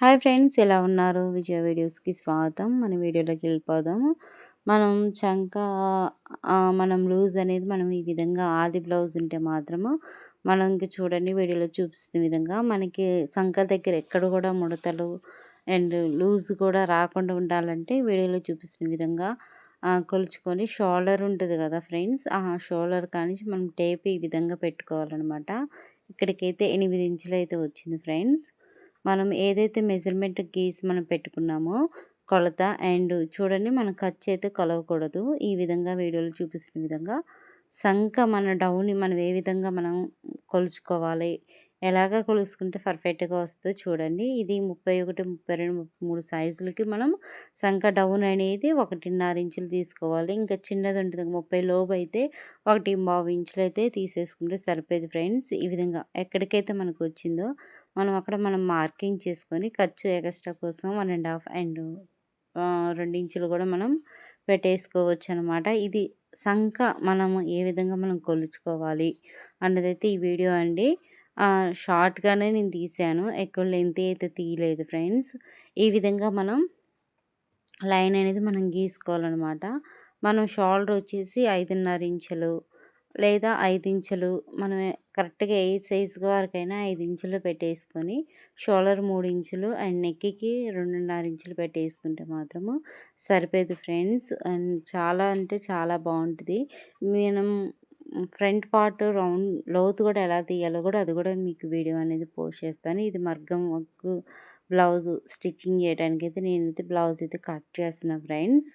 Hi friends ఎలా ఉన్నారు? విజయ వీడియోస్కి స్వాగతం. మన వీడియోలోకి వెళ్ళిపోదాము. మనం చంక మనం లూజ్ అనేది మనం ఈ విధంగా ఆది బ్లౌజ్ ఉంటే మాత్రము మనం ఇంక చూడండి వీడియోలో చూపిస్తున్న విధంగా మనకి చంక దగ్గర ఎక్కడ కూడా ముడతలు అండ్ లూజ్ కూడా రాకుండా ఉండాలంటే వీడియోలో చూపిస్తున్న విధంగా కొలుచుకొని షోల్డర్ ఉంటుంది కదా ఫ్రెండ్స్ ఆ షోల్డర్ కానీ మనం టేప్ ఈ విధంగా పెట్టుకోవాలన్నమాట. ఇక్కడికైతే ఎనిమిది ఇంచులు అయితే వచ్చింది ఫ్రెండ్స్. మనం ఏదైతే మెజర్మెంట్ గీస్ మనం పెట్టుకున్నామో కొలత అండ్ చూడండి మనం ఖర్చు అయితే కొలవకూడదు. ఈ విధంగా వీడియోలో చూపిస్తున్న విధంగా. సంఖ మన డౌని మనం ఏ విధంగా మనం కొలుచుకోవాలి ఎలాగ కొలుసుకుంటే పర్ఫెక్ట్గా వస్తుందో చూడండి. ఇది ముప్పై ఒకటి ముప్పై రెండు ముప్పై మూడు సైజులకి మనం సంఖ డౌన్ అనేది ఒకటిన్నర ఇంచులు తీసుకోవాలి. ఇంకా చిన్నది ఉంటుంది ముప్పై లోపు అయితే ఒకటి బావు ఇంచులు అయితే తీసేసుకుంటే సరిపోయేది ఫ్రెండ్స్. ఈ విధంగా ఎక్కడికైతే మనకు వచ్చిందో మనం అక్కడ మనం మార్కింగ్ చేసుకొని ఖర్చు ఎక్స్ట్రా కోసం వన్ అండ్ హాఫ్ అండ్ రెండు ఇంచులు కూడా మనం పెట్టేసుకోవచ్చు అనమాట ఇది సంఖ మనము ఏ విధంగా మనం కొలుచుకోవాలి అన్నదైతే ఈ వీడియో అండి. షార్ట్గానే నేను తీసాను. ఎక్కువ లెంత్ అయితే తీయలేదు ఫ్రెండ్స్. ఈ విధంగా మనం లైన్ అనేది మనం గీసుకోవాలన్నమాట. మనం షోల్డర్ వచ్చేసి ఐదున్నర ఇంచులు లేదా ఐదు ఇంచులు మనం కరెక్ట్గా ఏ సైజు వరకైనా ఐదు ఇంచులు పెట్టేసుకొని షోల్డర్ మూడు ఇంచులు అండ్ నెక్కి రెండున్నర ఇంచులు పెట్టేసుకుంటే మాత్రము సరిపోయేది ఫ్రెండ్స్. అండ్ చాలా అంటే చాలా బాగుంటుంది. మనం ఫ్రంట్ పార్ట్ రౌండ్ లోతు కూడా ఎలా తీయాలో కూడా అది కూడా మీకు వీడియో అనేది పోస్ట్ చేస్తాను. ఇది మగ్గం వర్క్ బ్లౌజ్ స్టిచ్చింగ్ చేయడానికి అయితే నేనైతే బ్లౌజ్ అయితే కట్ చేస్తున్నా ఫ్రెండ్స్.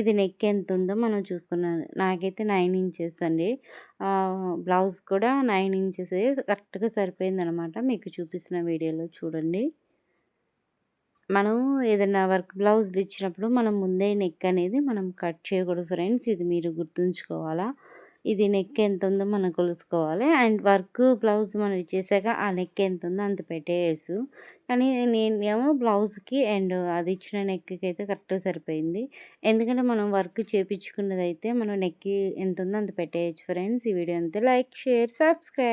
ఇది నెక్ ఎంత ఉందో మనం చూసుకున్నాను నాకైతే నైన్ ఇంచెస్ అండి. బ్లౌజ్ కూడా నైన్ ఇంచెస్ కరెక్ట్గా సరిపోయింది అనమాట మీకు చూపిస్తున్న వీడియోలో చూడండి. మనం ఏదైనా వర్క్ బ్లౌజ్ ఇచ్చినప్పుడు మనం ముందే నెక్ అనేది మనం కట్ చేయకూడదు ఫ్రెండ్స్. ఇది మీరు గుర్తుంచుకోవాలా? ఇది నెక్ ఎంత ఉందో మనం కొలుసుకోవాలి. అండ్ వర్క్ బ్లౌజ్ మనం ఇచ్చేసాక ఆ నెక్ ఎంత ఉందో అంత పెట్టేయచ్చు. కానీ నేను ఏమో బ్లౌజ్కి అండ్ అది ఇచ్చిన నెక్కి అయితే కరెక్ట్గా సరిపోయింది. ఎందుకంటే మనం వర్క్ చేపించుకున్నది అయితే మనం నెక్కి ఎంత ఉందో అంత పెట్టేయచ్చు ఫ్రెండ్స్. ఈ వీడియో అంతే. Like share subscribe.